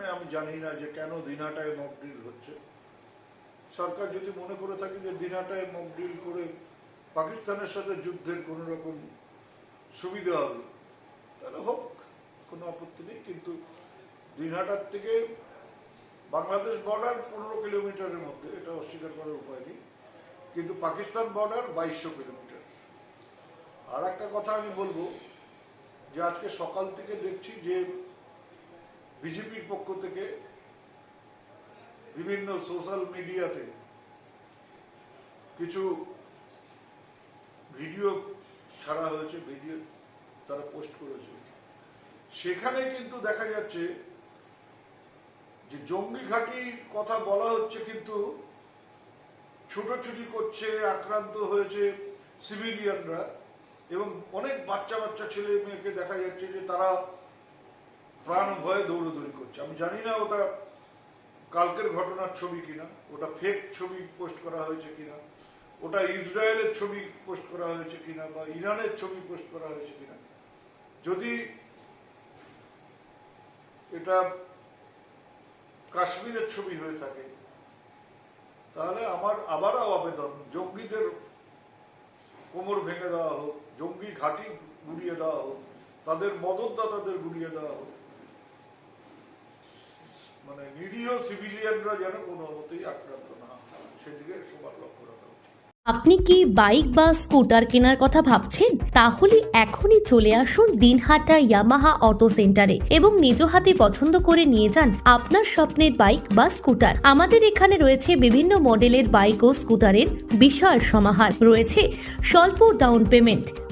কারণে আমি জানি না যে কেন দিনহাটায় মক ড্রিল হচ্ছে। সরকার যদি মনে করে থাকে যে দিনহাটায় মক ড্রিল করে পাকিস্তানের সাথে যুদ্ধের কোনো রকম সুবিধা হবে, তাহলে হোক, কোনো আপত্তি নেই, কিন্তু দিনহাটার থেকে বাংলাদেশ বর্ডার পনেরো কিলোমিটারের মধ্যে, এটা অস্বীকার করার উপায় নেই, কিন্তু পাকিস্তান বর্ডার বাইশশো কিলোমিটার। আর একটা কথা আমি বলব, যে আজকে সকাল থেকে দেখছি যে বিজেপির পক্ষ থেকে বিভিন্ন সোশ্যাল মিডিয়াতে কিছু ভিডিও ছাড়া হয়েছে, ভিডিও তারা পোস্ট করেছে। সেখানে কিন্তু দেখা যাচ্ছে যে জঙ্গি ঘাটির কথা বলা হচ্ছে কিন্তু ছোটাছুটি করছে, আক্রান্ত হয়েছে সিভিলিয়ানরা এবং অনেক বাচ্চা বাচ্চা ছেলে মেয়েকে দেখা যাচ্ছে যে তারা প্রাণ ভয়ে দৌড়দৌড়ি করছে। আমি জানি না ওটা কালকের ঘটনার ছবি কিনা, ওটা ফেক ছবি পোস্ট করা হয়েছে কিনা, ওটা ইসরায়েলের ছবি পোস্ট করা হয়েছে কিনা বা ইরানের ছবি পোস্ট করা হয়েছে কিনা। যদি এটা কাশ্মীরের ছবি হয়ে থাকে, তাহলে আমার আবারও আবেদন, জঙ্গিদের কোমর ভেঙে দেওয়া হোক, জঙ্গি ঘাঁটি গুড়িয়ে দেওয়া হোক, তাদের মদতদাতাদের গুড়িয়ে দেওয়া হোক মানে নিরীহ সিভিলিয়ানরা যেন কোনো মতেই আক্রান্ত না সেদিকে সবার লক্ষ্য রাখা আপনি কি বাইক বা স্কুটার কেনার কথা ভাবছেন? তাহলে এখনই চলে আসুন দিনহাটা ইয়ামাহা অটো সেন্টারে এবং নিজ হাতে পছন্দ করে নিয়ে যান আপনার স্বপ্নের বাইক বা স্কুটার। আমাদের এখানে রয়েছে বিভিন্ন মডেলের বাইক ও স্কুটারের বিশাল সমাহার। রয়েছে স্বল্প ডাউন পেমেন্ট